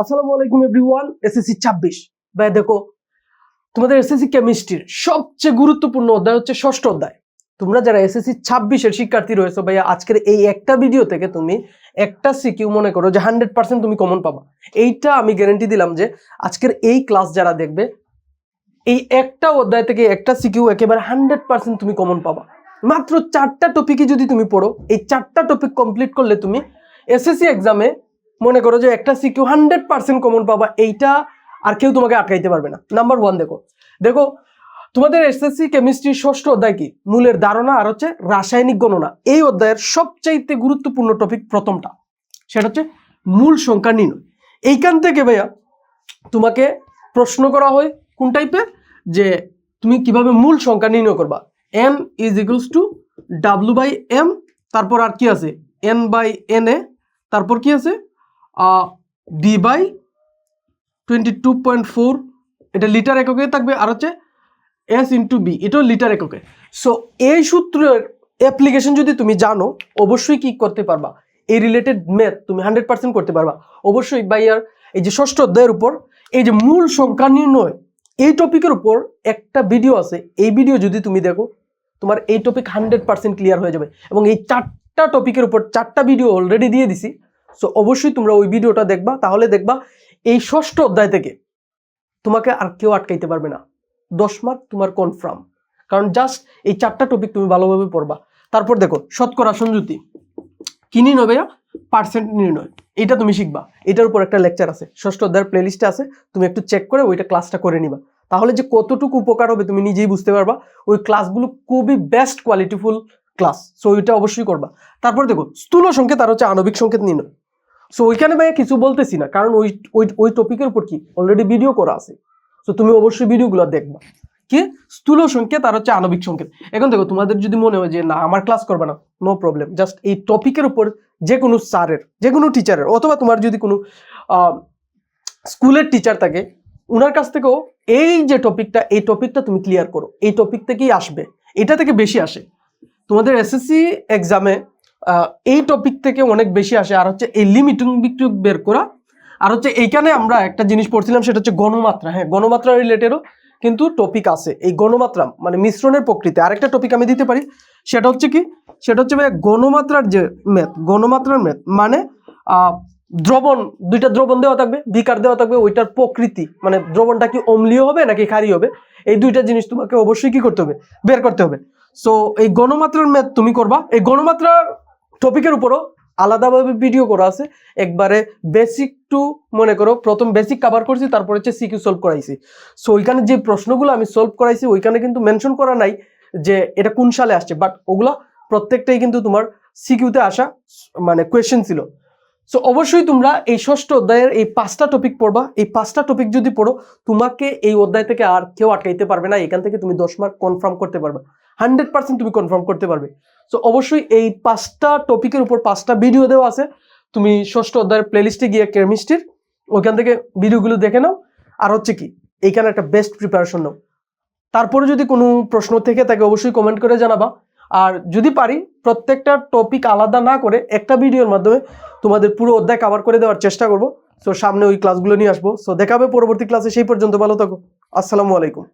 আসসালামু আলাইকুম everyone, SSC ছাব্বিশ। ভাই দেখো, তোমাদের এসএসসি কেমিস্ট্রির সবচেয়ে গুরুত্বপূর্ণ অধ্যায় হচ্ছে ষষ্ঠ অধ্যায়। তোমরা যারা এসএসসি ছাব্বিশের শিক্ষার্থী রয়েছে, ভাইয়া, আজকের এই একটা ভিডিও থেকে তুমি একটা সিকিউ মনে করো যে হান্ড্রেড পার্সেন্ট তুমি কমন পাবা। এইটা আমি গ্যারেন্টি দিলাম যে আজকের এই ক্লাস যারা দেখবে, এই একটা অধ্যায় থেকে একটা সিকিউ একেবারে হান্ড্রেড পার্সেন্ট তুমি কমন পাবা। মাত্র চারটা টপিকই যদি তুমি পড়ো, এই চারটা টপিক কমপ্লিট করলে তুমি এসএসসি এক্সামে মনে করো যে একটা সিকিউ হান্ড্রেড পার্সেন্ট কমন পাবা, এইটা আর কেউ তোমাকে আটকাইতে পারবে না। নাম্বার ওয়ান দেখো। দেখো, তোমাদের এসএসসি কেমিস্ট্রি ষষ্ঠ অধ্যায় কি? মূলের ধারণা আর হচ্ছে রাসায়নিক গণনা। এই অধ্যায়ের সবচাইতে গুরুত্বপূর্ণ টপিক প্রথমটা। সেটা হচ্ছে মূল সংখ্যা নির্ণয়। এইখান থেকে ভাইয়া তোমাকে প্রশ্ন করা হয় কোন টাইপের যে তুমি কীভাবে মূল সংখ্যা নির্ণয় করবা? N is equals to W by M তারপর আর কি আছে? এন বাই এন এ তারপর কি আছে? D by twenty two point four এটা লিটার এককে থাকবে, আর হচ্ছে এস ইন্টু বি এটাও লিটার এককে। সো এই সূত্রের অ্যাপ্লিকেশন যদি তুমি জানো, অবশ্যই কি করতে পারবা? এই রিলেটেড ম্যাথ তুমি হান্ড্রেড পার্সেন্ট করতে পারবা। অবশ্যই বাইয়ার এই যে ষষ্ঠ অধ্যায়ের উপর, এই যে মূল সংখ্যা নির্ণয়, এই টপিকের উপর একটা ভিডিও আছে। এই ভিডিও যদি তুমি দেখো, তোমার এই টপিক হান্ড্রেড পার্সেন্ট ক্লিয়ার হয়ে যাবে। এবং এই চারটা টপিকের উপর চারটা ভিডিও অলরেডি দিয়ে দিছি। সো অবশ্যই তোমরা ওই ভিডিওটা দেখবা। তাহলে দেখবা এই ষষ্ঠ অধ্যায় থেকে তোমাকে আর কেউ আটকাইতে পারবে না। দশ মার্ক তোমার কনফার্ম কারণ জাস্ট এই চারটা টপিক তুমি ভালোভাবে পড়বা। তারপর দেখো, শতকরা সংযুতি কি নির্ণয় ভাইয়া? পার্সেন্ট নির্ণয়। এটা তুমি শিখবা। এটার উপর একটা লেকচার আছে। ষষ্ঠ অধ্যায়ের প্লেলিস্টে আছে। তুমি একটু চেক করে ওইটা ক্লাসটা করে নিবা। তাহলে যে কতটুকু উপকার হবে তুমি নিজেই বুঝতে পারবা। ওই ক্লাসগুলো খুবই বেস্ট কোয়ালিটিফুল ক্লাস সো ওইটা অবশ্যই করবা। তারপর দেখো, স্থূল সংকেত আর হচ্ছে আণবিক সংকেত নির্ণয়। সো ওইখানে ভাইয়া কিছু বলতেছি না, কারণ ওই ওই ওই টপিকের উপর কি? অলরেডি ভিডিও করা আছে। সো তুমি অবশ্যই ভিডিওগুলো দেখবা। কি? স্থূল সংকেত আর হচ্ছে আণবিক সংকেত। এখন দেখো, তোমাদের যদি মনে হয় যে, না, আমার ক্লাস করবে না নো প্রবলেম জাস্ট এই টপিকের উপর যে কোনো স্যারের, যে কোনো টিচারের অথবা তোমার যদি কোনো স্কুলের টিচার থাকে ওনার কাছ থেকেও এই যে টপিকটা এই টপিকটা তুমি ক্লিয়ার করো। এই টপিক থেকেই আসবে। এটা থেকে বেশি আসে। তোমাদের এসএসসি এক্সামে এই টপিক থেকে অনেক বেশি আসে, আর হচ্ছে এই লিমিটিং বিক্রি বের করা। আর হচ্ছে এইখানে আমরা একটা জিনিস পড়ছিলাম, সেটা হচ্ছে গণমাত্রা। হ্যাঁ গণমাত্রা রিলেটেডও কিন্তু টপিক আছে। এই গণমাত্রা মানে মিশ্রণের প্রকৃতি। আরেকটা টপিক আমি দিতে পারি, সেটা হচ্ছে কি? সেটা হচ্ছে ভাই গণমাত্রার যে ম্যাথ গণমাত্রার ম্যাথ মানে দ্রবণ, দুইটা দ্রবণ দেওয়া থাকবে, বিকার দেওয়া থাকবে, ওইটার প্রকৃতি। মানে দ্রবণটা কি অম্লীয় হবে নাকি খারি হবে? এই দুইটা জিনিস তোমাকে অবশ্যই কি করতে হবে? বের করতে হবে। সো এই গণমাত্রার ম্যাথ তুমি করবা। এই গণমাত্রার টপিকের উপরও আলাদাভাবে ভিডিও করা আছে। একবারে বেসিক টু মনে করো, প্রথম বেসিক কাভার করছি, তারপর হচ্ছে সিকিউ সলভ করাইছি। সো ওইখানে যে প্রশ্নগুলো আমি সলভ করাইছি, ওইখানে কিন্তু মেনশন করা নাই যে এটা কোন সালে আসছে বাট ওগুলো প্রত্যেকটাই কিন্তু তোমার সিকিউতে আসা মানে কোয়েশ্চেন ছিল। সো অবশ্যই তোমরা এই ষষ্ঠ অধ্যায়ের এই পাঁচটা টপিক পড়বা। এই পাঁচটা টপিক যদি পড়ো, তোমাকে এই অধ্যায় থেকে আর কেউ আটকাইতে পারবে না। এখান থেকে তুমি দশ মার্ক কনফার্ম করতে পারবে। হান্ড্রেড পার্সেন্ট তুমি কনফার্ম করতে পারবে। সো অবশ্যই এই পাঁচটা টপিকের উপর পাঁচটা ভিডিও দেওয়া আছে। তুমি ষষ্ঠ অধ্যায়ের প্লেলিস্টে গিয়ে কেমিস্ট্রির ওইখান থেকে ভিডিওগুলো দেখে নাও। আর হচ্ছে কি, এইখানে একটা বেস্ট প্রিপারেশন নাও। তারপরে যদি কোনো প্রশ্ন থেকে তাকে অবশ্যই কমেন্ট করে জানাবা। আর যদি পারি, প্রত্যেকটা টপিক আলাদা না করে একটা ভিডিওর মাধ্যমে তোমাদের পুরো অধ্যায় কভার করে দেওয়ার চেষ্টা করব। সো সামনে ওই ক্লাসগুলো নিয়ে আসব। সো দেখাবে পরবর্তী ক্লাসে সেই পর্যন্ত ভালো থাকো। আসসালামু আলাইকুম।